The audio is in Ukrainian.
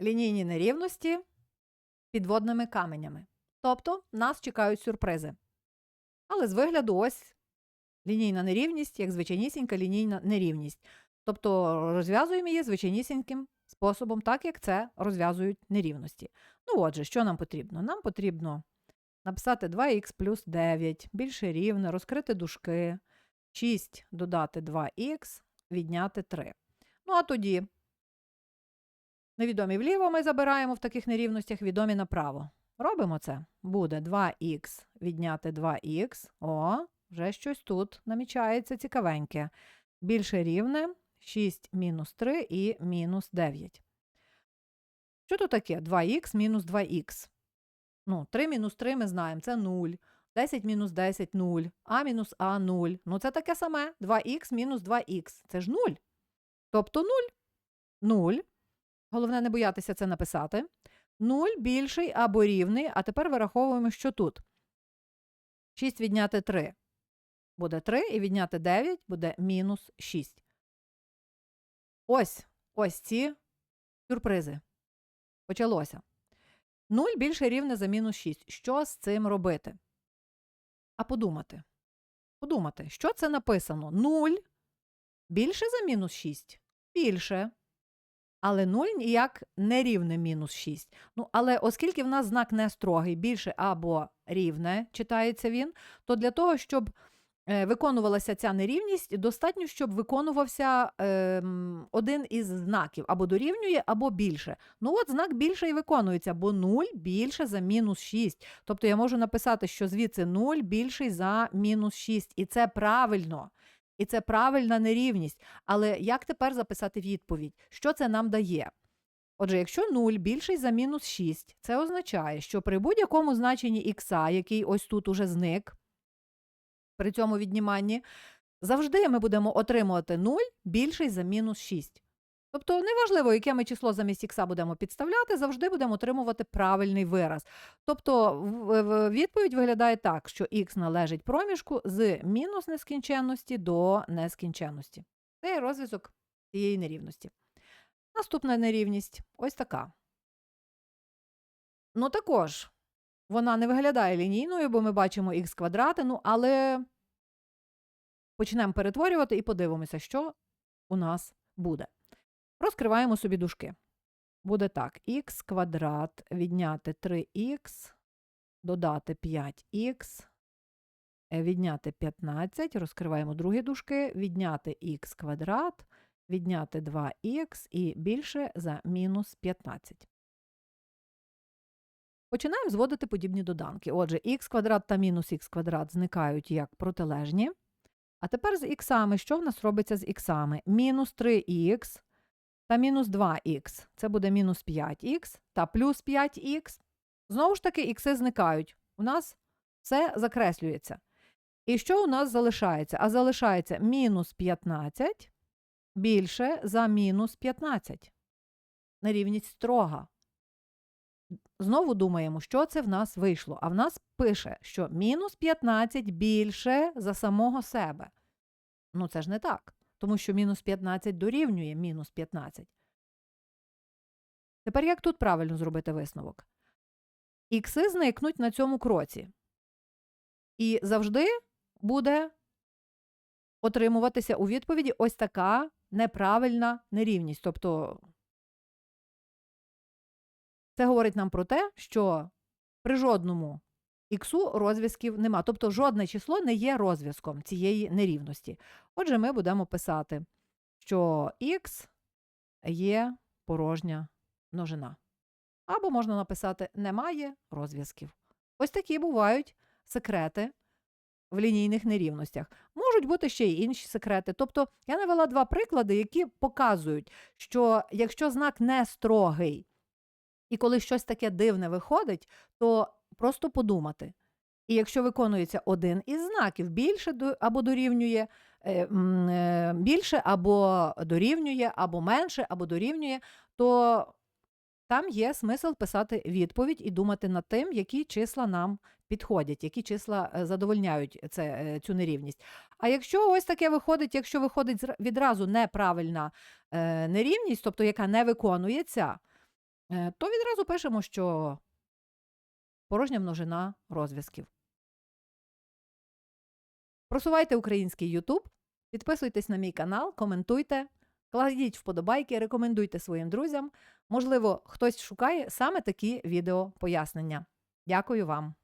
лінійні нерівності підводними каменями. Тобто нас чекають сюрпризи. Але з вигляду ось лінійна нерівність, як звичайнісінька лінійна нерівність. Тобто розв'язуємо її звичайнісіньким способом, так як це розв'язують нерівності. Ну отже, що нам потрібно? Нам потрібно написати 2х плюс 9, більше рівне, розкрити дужки, 6 додати 2х, відняти 3. Ну а тоді невідомі вліво ми забираємо в таких нерівностях, відомі направо. Робимо це. Буде 2х відняти 2х. О, вже щось тут намічається цікавеньке. Більше рівне 6 мінус 3 і мінус 9. Що тут таке? 2х мінус 2х. Ну, 3 мінус 3 ми знаємо, це 0. 10 мінус 10 – 0. А мінус А – 0. Ну, це таке саме. 2х мінус 2х. Це ж 0. Тобто 0. 0. Головне не боятися це написати. 0 більший або рівний, а тепер вираховуємо, що тут. 6 відняти 3 буде 3, і відняти 9 буде мінус 6. Ось ось ці сюрпризи. Почалося. 0 більше рівне за мінус 6. Що з цим робити? А подумати. Подумати, що це написано? 0 більше за мінус 6? Більше. Але 0 ніяк не рівне мінус 6. Ну, але оскільки в нас знак не строгий, більше або рівне, читається він, то для того, щоб е, виконувалася ця нерівність, достатньо, щоб виконувався е, один із знаків або дорівнює, або більше. Ну от знак більше і виконується, бо 0 більше за мінус 6. Тобто я можу написати, що звідси 0 більший за мінус 6. І це правильно. І це правильна нерівність. Але як тепер записати відповідь? Що це нам дає? Отже, якщо 0 більший за мінус 6, це означає, що при будь-якому значенні х, який ось тут уже зник, при цьому відніманні, завжди ми будемо отримувати 0 більший за мінус 6. Тобто, неважливо, яке ми число замість х будемо підставляти, завжди будемо отримувати правильний вираз. Тобто, відповідь виглядає так, що х належить проміжку з мінус нескінченності до нескінченності. Це розв'язок цієї нерівності. Наступна нерівність ось така. Ну, також вона не виглядає лінійною, бо ми бачимо х квадрати, ну, але почнемо перетворювати і подивимося, що у нас буде. Розкриваємо собі дужки. Буде так: х квадрат відняти 3х, додати 5х, е, відняти 15, розкриваємо другі дужки, відняти х квадрат, відняти 2х і більше за мінус 15. Починаємо зводити подібні доданки. Отже, х квадрат та мінус х квадрат зникають як протилежні. А тепер з іксами, що в нас робиться з іксами? Мінус 3х та мінус 2х. Це буде мінус 5х та плюс 5х. Знову ж таки, ікси зникають. У нас все закреслюється. І що у нас залишається? А залишається мінус 15 більше за мінус 15. Нерівність строга. Знову думаємо, що це в нас вийшло. А в нас пише, що мінус 15 більше за самого себе. Ну, це ж не так, тому що мінус 15 дорівнює мінус 15. Тепер як тут правильно зробити висновок? Ікси зникнуть на цьому кроці. І завжди буде отримуватися у відповіді ось така неправильна нерівність. Тобто це говорить нам про те, що при жодному іксу розв'язків нема. Тобто жодне число не є розв'язком цієї нерівності. Отже, ми будемо писати, що х є порожня множина. Або можна написати немає розв'язків. Ось такі бувають секрети в лінійних нерівностях. Можуть бути ще й інші секрети. Тобто я навела два приклади, які показують, що якщо знак не строгий, і коли щось таке дивне виходить, то просто подумати. І якщо виконується один із знаків, більше або дорівнює, е, е, більше або дорівнює, або менше, або дорівнює, то там є смисл писати відповідь і думати над тим, які числа нам підходять, які числа е, задовольняють це, цю нерівність. А якщо ось таке виходить, якщо виходить відразу неправильна нерівність, тобто яка не виконується, то відразу пишемо, що порожня множина розв'язків. Просувайте український YouTube, підписуйтесь на мій канал, коментуйте, кладіть вподобайки, рекомендуйте своїм друзям. Можливо, хтось шукає саме такі відео пояснення. Дякую вам.